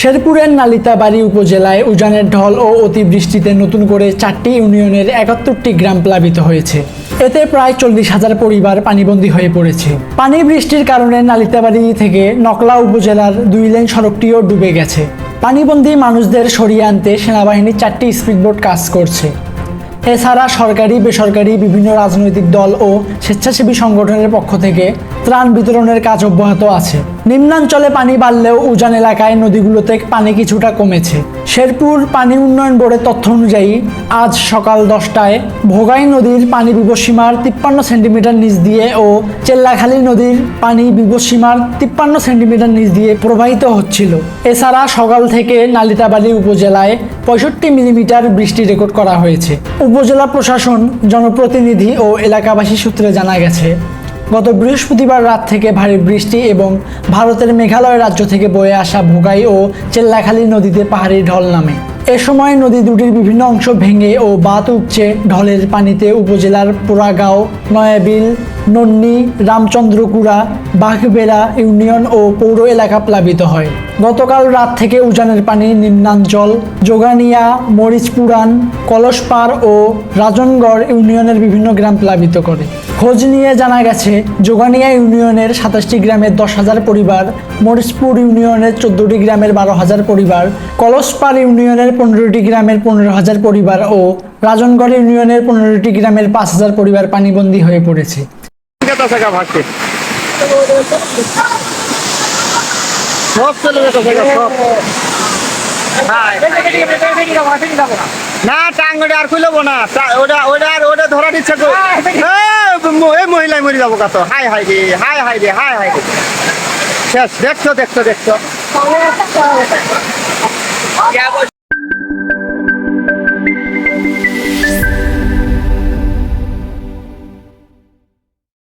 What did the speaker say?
শেরপুরের নালিতাবাড়ি উপজেলায় উজানের ঢল ও অতিবৃষ্টিতে নতুন করে চারটি ইউনিয়নের একাত্তরটি গ্রাম প্লাবিত হয়েছে। এতে প্রায় চল্লিশ হাজার পরিবার পানিবন্দী হয়ে পড়েছে। পানি বৃষ্টির কারণে নালিতাবাড়ি থেকে নকলা উপজেলার দুই লেন সড়কটিও ডুবে গেছে। পানিবন্দী মানুষদের সরিয়ে আনতে সেনাবাহিনী চারটি স্পিডবোট কাজ করছে। এছাড়া সরকারি, বেসরকারি বিভিন্ন রাজনৈতিক দল ও স্বেচ্ছাসেবী সংগঠনের পক্ষ থেকে ত্রাণ বিতরণের কাজ অব্যাহত আছে। নিম্নাঞ্চলে পানি বাড়লেও উজান এলাকায় নদীগুলোতে পানি কিছুটা কমেছে। শেরপুর পানি উন্নয়ন বোর্ডের তথ্য অনুযায়ী, আজ সকাল দশটায় ভোগাই নদীর পানি বিপদসীমার তিপ্পান্ন সেন্টিমিটার নিচ দিয়ে ও চেল্লাখালী নদীর পানি বিপদসীমার তিপ্পান্ন সেন্টিমিটার নিচ দিয়ে প্রবাহিত হচ্ছিল। এছাড়া সকাল থেকে নালিতাবাড়ি উপজেলায় পঁয়ষট্টি মিলিমিটার বৃষ্টি রেকর্ড করা হয়েছে। উপজেলা প্রশাসন, জনপ্রতিনিধি ও এলাকাবাসী সূত্রে জানা গেছে গত বৃহস্পতিবার রাত থেকে ভারী বৃষ্টি এবং ভারতের মেঘালয় রাজ্য থেকে বয়ে আসা ভোগাই ও চেল্লাখালী নদীতে পাহাড়ি ঢল নামে। এ সময় নদী দুটির বিভিন্ন অংশ ভেঙে ও বাত উপচে ঢলের পানিতে উপজেলার পোড়াগাঁও, নয়াবিল, নন্নি, রামচন্দ্রকুড়া, বাঘবেড়া ইউনিয়ন ও পৌর এলাকা প্লাবিত হয়। গতকাল রাত থেকে উজানের পানি নিম্নাঞ্চল যোগানিয়া মরিচপুরান, কলসপাড় ও রাজনগড় ইউনিয়নের বিভিন্ন গ্রাম প্লাবিত করে। খোঁজ নিয়ে জানা গেছে যোগানিয়া ইউনিয়নের সাতাশটি গ্রামের দশ হাজার পরিবার মরিচপুর ইউনিয়নের চোদ্দটি গ্রামের বারো হাজার পরিবার কলসপাড় ইউনিয়নের পনেরোটি গ্রামের পনেরো হাজার পরিবার ও রাজনগড় ইউনিয়নের পনেরোটি গ্রামের পাঁচ হাজার পরিবার পানিবন্দী হয়ে পড়েছে। কত টাকা ভাগছে সব চলে যেত সব না টাঙ্গড়ে আর খুলব না। ওটা ওটা আর ওটা ধরার ইচ্ছা কর এই মহিলাই মরে যাব কাছ হাই হাই রে, হাই হাই রে, হাই হাই রে। শেষ, দেখছ দেখছ দেখছ।